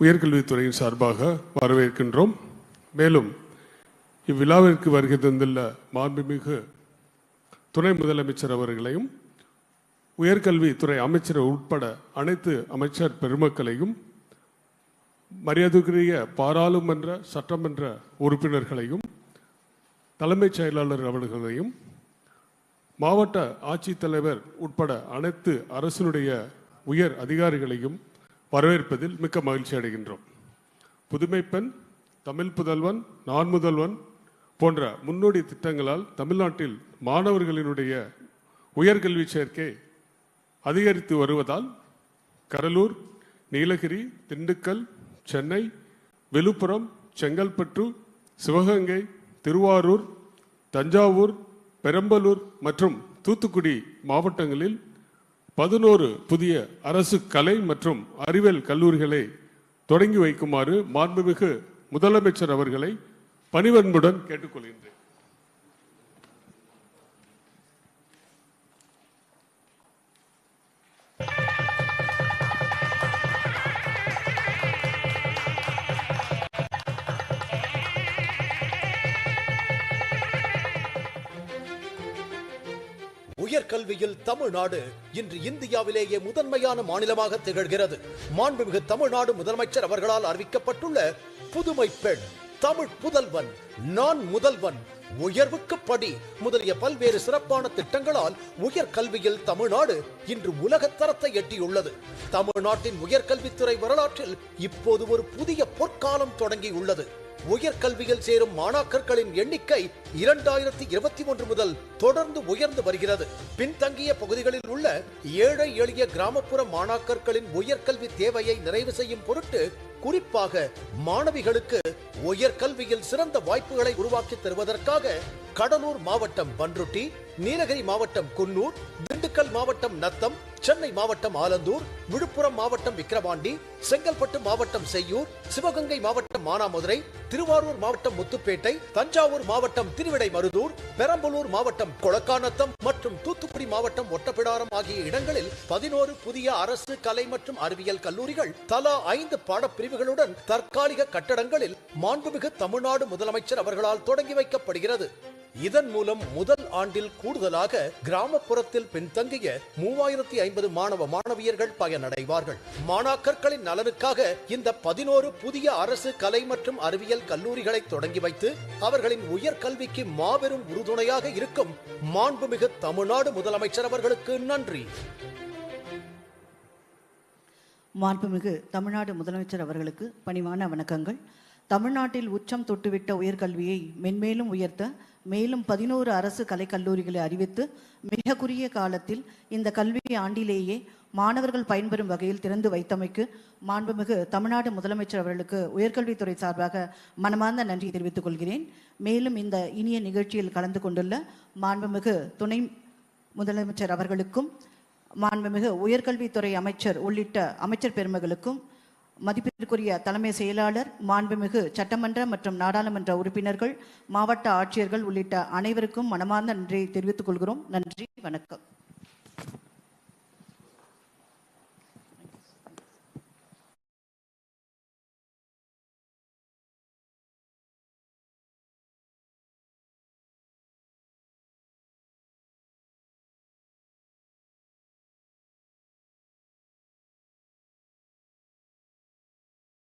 உயர்கல்வித்துறையின் சார்பாக வரவேற்கின்றோம். மேலும் இவ்விழாவிற்கு வருகை தந்துள்ள மாண்புமிகு துணை முதலமைச்சர் அவர்களையும் உயர்கல்வித்துறை அமைச்சர் உட்பட அனைத்து அமைச்சர் பெருமக்களையும் மரியாதைக்குரிய பாராளுமன்ற சட்டமன்ற உறுப்பினர்களையும் தலைமைச் செயலாளர் அவர்களையும் மாவட்ட ஆட்சித்தலைவர் உட்பட அனைத்து அரசினுடைய உயர் அதிகாரிகளையும் வரவேற்பதில் மிக்க மகிழ்ச்சி அடைகின்றோம். புதுமைப்பெண் தமிழ் புதல்வன் நான் முதல்வன் போன்ற முன்னோடி திட்டங்களால் தமிழ்நாட்டில் மாணவர்களினுடைய உயர்கல்வி சேர்க்கை அதிகரித்து வருவதால் கடலூர் நீலகிரி திண்டுக்கல் சென்னை விழுப்புரம் செங்கல்பட்டு சிவகங்கை திருவாரூர் தஞ்சாவூர் பெரம்பலூர் மற்றும் தூத்துக்குடி மாவட்டங்களில் பதினோரு புதிய அரசு கலை மற்றும் அறிவியல் கல்லூரிகளை தொடங்கி வைக்குமாறு மாண்புமிகு முதலமைச்சர் அவர்களை பணிவன்புடன் கேட்டுக்கொள்கின்றேன். உயர்கல்வியில் தமிழ்நாடு இன்று இந்தியாவிலேயே முதன்மையான மாநிலமாக திகழ்கிறது. மாண்புமிகு தமிழ்நாடு முதலமைச்சர் அவர்களால் அறிவிக்கப்பட்டுள்ள புதுமை பெண் தமிழ் புதல்வன் நான் முதல்வன் உயர்வுக்கு படி முதலிய பல்வேறு சிறப்பான திட்டங்களால் உயர்கல்வியில் தமிழ்நாடு இன்று உலகத்தரத்தை எட்டியுள்ளது. தமிழ்நாட்டின் உயர்கல்வித்துறை வரலாற்றில் இப்போது ஒரு புதிய பொற்காலம் தொடங்கியுள்ளது. உயர்கல்வியில் சேரும் மாணாக்கர்களின் எண்ணிக்கை இரண்டாயிரத்தி இருபத்தி ஒன்று முதல் தொடர்ந்து உயர்ந்து வருகிறது. பின்தங்கிய பகுதிகளில் உள்ள ஏழை எளிய கிராமப்புற மாணாக்கர்களின் உயர்கல்வி தேவையை நிறைவு செய்யும் பொருட்டு குறிப்பாக மாணவிகளுக்கு உயர்கல்வியில் சிறந்த வாய்ப்புகளை உருவாக்கி தருவதற்காக கடலூர் மாவட்டம் பன்ருட்டி நீலகிரி மாவட்டம் குன்னூர் திண்டுக்கல் மாவட்டம் நத்தம் சென்னை மாவட்டம் ஆலந்தூர் விழுப்புரம் மாவட்டம் விக்கிரவாண்டி செங்கல்பட்டு மாவட்டம் செய்யூர் சிவகங்கை மாவட்டம் மானாமதுரை திருவாரூர் மாவட்டம் முத்துப்பேட்டை தஞ்சாவூர் மாவட்டம் திருவிடை மருதூர் பெரம்பலூர் மாவட்டம் கொளக்காநத்தம் மற்றும் தூத்துக்குடி மாவட்டம் ஒட்டப்பிடாரம் ஆகிய இடங்களில் பதினோரு புதிய அரசு கலை மற்றும் அறிவியல் கல்லூரிகள் தலா ஐந்து பாடப்பிரிவுகளுடன் தற்காலிக கட்டடங்களில் மாண்புமிகு தமிழ்நாடு முதலமைச்சர் அவர்களால் தொடங்கி வைக்கப்படுகிறது. இதன் மூலம் முதல் ஆண்டில் கூடுதலாக கிராமப்புறத்தில் பின்தங்கிய மூவாயிரத்தி ஐம்பது மாணவ மாணவியர்கள் பயனடைவார்கள். மாணாக்கர்களின் நலனுக்காக இந்த பதினோரு புதிய அரசு கலை மற்றும் அறிவியல் கல்லூரிகளை தொடங்கி வைத்து அவர்களின் உயர்கல்விக்கு மாபெரும் உறுதுணையாக இருக்கும் மாண்புமிகு தமிழ்நாடு முதலமைச்சர் அவர்களுக்கு நன்றி. மாண்புமிகு தமிழ்நாடு முதலமைச்சர் அவர்களுக்கு பணிவான வணக்கங்கள். தமிழ்நாட்டில் உச்சம் தொட்டுவிட்ட உயர்கல்வியை மென்மேலும் உயர்த்த மேலும் பதினோரு அரசு கலைக்கல்லூரிகளை அறிவித்து மிக குறுகிய காலத்தில் இந்த கல்வி ஆண்டிலேயே மாணவர்கள் பயன்பெறும் வகையில் திறந்து வைத்தமைக்கு மாண்புமிகு தமிழ்நாடு முதலமைச்சர் அவர்களுக்கு உயர்கல்வித்துறை சார்பாக மனமார்ந்த நன்றி தெரிவித்துக் கொள்கிறேன். மேலும் இந்த இனிய நிகழ்ச்சியில் கலந்து கொண்டுள்ள மாண்புமிகு துணை முதலமைச்சர் அவர்களுக்கும் மாண்புமிகு உயர்கல்வித்துறை அமைச்சர் உள்ளிட்ட அமைச்சர் பெருமகளுக்கும் மதிப்பிற்குரிய தலைமை செயலாளர் மாண்புமிகு சட்டமன்ற மற்றும் நாடாளுமன்ற உறுப்பினர்கள் மாவட்ட ஆட்சியர்கள் உள்ளிட்ட அனைவருக்கும் மனமார்ந்த நன்றியை தெரிவித்துக் கொள்கிறோம். நன்றி வணக்கம்.